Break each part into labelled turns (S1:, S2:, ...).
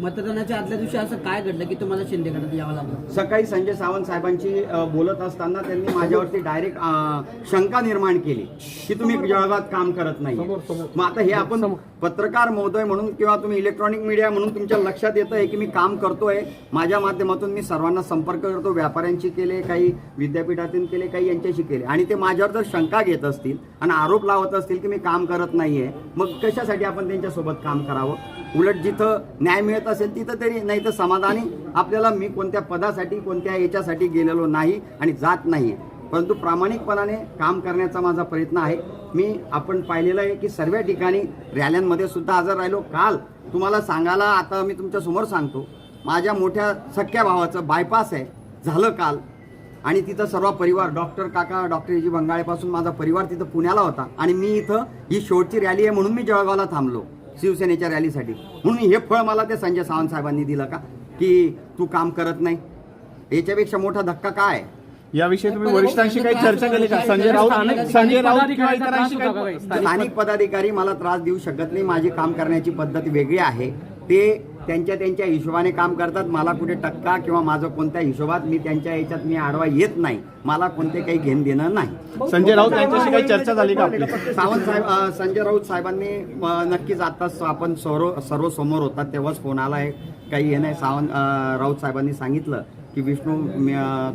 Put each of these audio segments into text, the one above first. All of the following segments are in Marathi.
S1: मतदानाच्या आदल्या दिवशी असं काय घडलं की तुम्हाला शिंदे गटात यावं लागलं?
S2: सकाळी संजय सावंत साहेबांची बोलत असताना त्यांनी माझ्यावरती डायरेक्ट शंका निर्माण केली की तुम्ही जळगावात काम करत नाही. मग आता हे आपण पत्रकार महोदय म्हणून किंवा तुम्ही इलेक्ट्रॉनिक मीडिया म्हणून तुमच्या लक्षात येतं आहे की मी काम करतोय. माझ्या माध्यमातून मी सर्वांना संपर्क करतो व्यापाऱ्यांशी केले काही विद्यापीठातून केले काही यांच्याशी केले. आणि ते माझ्यावर जर शंका घेत असतील आणि आरोप लावत असतील की मी काम करत नाहीये मग कशासाठी आपण त्यांच्यासोबत काम करावं? उलट जिथं न्याय मिळत असेल तिथं तरी नाही तर समाधानी आपल्याला मी कोणत्या पदासाठी कोणत्या याच्यासाठी गेलेलो नाही आणि जात नाही परंतु प्रामाणिकपणाने काम करण्याचा माझा प्रयत्न आहे. मी आपण पाहिलेलं आहे की सर्व ठिकाणी रॅल्यांमध्ये सुद्धा हजर राहिलो. काल तुम्हाला सांगायला आता मी तुमच्यासमोर सांगतो. माझ्या मोठ्या सख्या भावाचं बायपास आहे. झालं काल. आणि तिथं सर्व परिवार डॉक्टर काका डॉक्टर एजी बंगाळेपासून माझा परिवार तिथं पुण्याला होता. आणि मी इथं ही शेवटची रॅली आहे म्हणून मी जळगावला थांबलो. शिवसेनेच्या रॅलीसाठी. म्हणून हे फळ मला ते संजय सावंत साहेबांनी दिलं का? की तू काम करत नाही. याच्यापेक्षा मोठा धक्का काय? आहे?
S3: याविषयी तुम्ही वरिष्ठांशी काही चर्चा केली का? संजय राऊत संजय राऊत किंवा इतरांशी काही
S2: स्थानिक पदाधिकारी मला त्रास देऊ शकत नाही. माझी काम करण्याची पद्धत वेगळी आहे. ते त्यांच्या त्यांच्या हिशोबाने काम करतात. मला कुठे टक्का किंवा माझं कोणत्या हिशोबात मी त्यांच्या याच्यात मी आडवा येत नाही. मला कोणते काही घेणं देणं नाही.
S3: संजय राऊत यांच्याशी काही चर्चा झाली का आपली?
S2: सावंत साहेब संजय राऊत साहेबांनी नक्कीच आताच आपण सर्व सर्व समोर होतात तेव्हाच फोन आला आहे. काही हे नाही सावंत राऊत साहेबांनी सांगितलं की विष्णू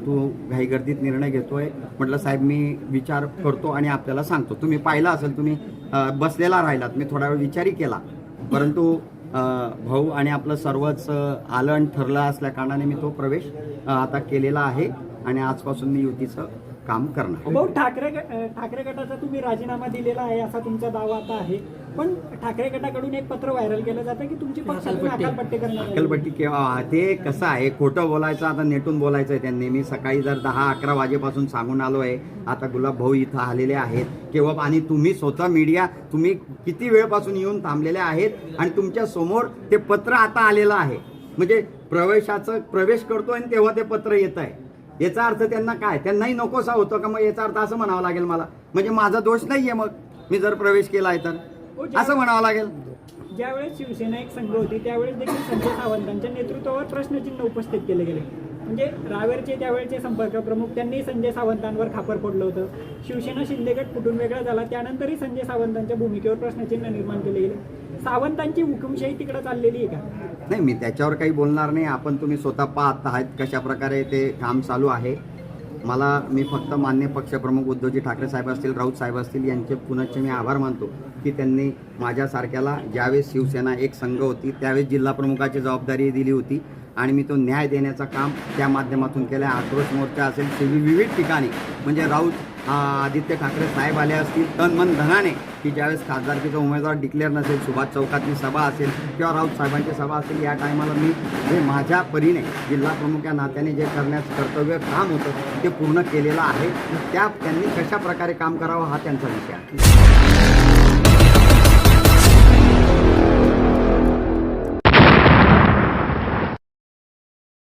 S2: तू घाईगर्दीत निर्णय घेतोय. म्हटलं साहेब मी विचार करतो आणि आपल्याला सांगतो. तुम्ही पाहिलं असेल तुम्ही बसलेला राहिलात. मी थोडा वेळ विचारही केला. परंतु भाऊ आणि आपलं सर्वच आलं ठरलं असल्या कारणाने मी तो प्रवेश आता केलेला आहे. आणि आजपासून मी युतीचं काम करणार.
S4: भाऊ ठाकरे ठाकरे गटाचा तुम्ही राजीनामा दिलेला आहे असा तुमचा दावा आता आहे. पण ठाकरे गटाकडून एक पत्र व्हायरल केलं जातं की तुमची.
S2: अक्कलपट्टी केव्हा ते कसं आहे खोटं बोलायचं आता नेटून बोलायचं आहे त्यांनी. मी सकाळी जर दहा अकरा वाजेपासून सांगून आलो आहे आता गुलाब भाऊ इथं आलेले आहेत. केव्हा आणि तुम्ही स्वतः मीडिया तुम्ही किती वेळपासून येऊन थांबलेले आहेत आणि तुमच्यासमोर ते पत्र आता आलेलं आहे. म्हणजे प्रवेशाचं प्रवेश करतो आणि तेव्हा ते पत्र येत आहे याचा अर्थ त्यांना काय? त्यांनाही नकोसा होतो का मग याचा अर्थ असं म्हणावं लागेल मला? म्हणजे माझा दोष नाहीये मग. मी जर प्रवेश केला आहे तर असं म्हणावं लागेल.
S4: ज्यावेळेस शिवसेना एक संघ होती त्यावेळेस देखील संजय सावंतांच्या नेतृत्वावर प्रश्नचिन्ह उपस्थित केले गेले. म्हणजे रावेरचे त्यावेळेचे संपर्क प्रमुख त्यांनी संजय सावंतांवर खापर फोडलं होतं. शिवसेना शिंदेगड फुटून वेगळा झाला त्यानंतरही संजय सावंतांच्या भूमिकेवर प्रश्नचिन्ह निर्माण केले गेले. सावंतांची हुकुमशाही तिकडे चाललेली आहे का?
S2: नाही मी त्याच्यावर काही बोलणार नाही. आपण तुम्ही स्वतः पाहत आहात कशा प्रकारे ते काम चालू आहे. मला मी फक्त मान्य पक्षप्रमुख उद्धवजी ठाकरे साहेब असतील राऊत साहेब असतील यांचे पुनश्च मी आभार मानतो की त्यांनी माझ्यासारख्याला ज्यावेळेस शिवसेना एक संघ होती त्यावेळेस जिल्हा प्रमुखाची जबाबदारी दिली होती आणि मी तो न्याय देण्याचं काम त्या माध्यमातून केलं. आहे आक्रोश मोर्चा असेल ते विविध ठिकाणी म्हणजे राऊत आदित्य ठाकरे साहेब आले असतील तन मन धनाने की ज्यावेळेस खासदारकीचा उमेदवार डिक्लेअर नसेल सुभाष चौकातली सभा असेल किंवा राऊत साहेबांची सभा असेल या टायमाला मी जे माझ्या परीने जिल्हा प्रमुख या नात्याने जे करण्याचं कर्तव्य काम होतं ते पूर्ण केलेलं आहे. त्या त्यांनी कशा प्रकारे काम करावं हा त्यांचा विषय आहे.